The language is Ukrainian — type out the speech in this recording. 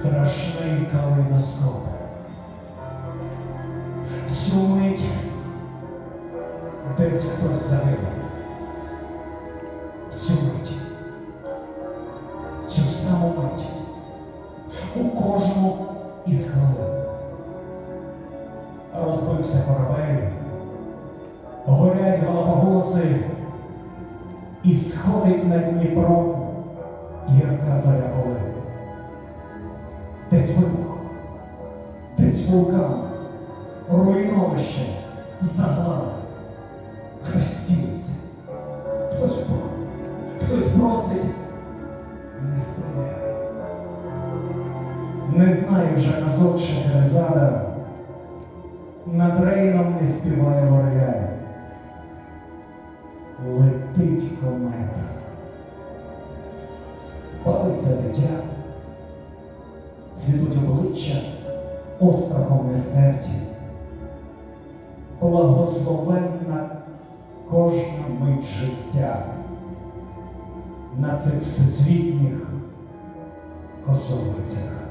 страшний калейдоскоп. В цю мить десь хтось загине. В цю мить, в цю саму мить, у кожну із хвилин. Розбився корабель, горять голопоголоси, і сходить над Дніпром гірка зоря полин. Вулкан, руйновище, заглава. Хтось цілиться, хтось бог, хтось просить, не стріляй. Не знаю вже казок Шахерезада, над рейном не співає Лореаль. Летить комета. Палиться дитя, цвітуть обличчя острахом несмерті. Благословенна кожна мить життя на цих всесвітніх косовицях.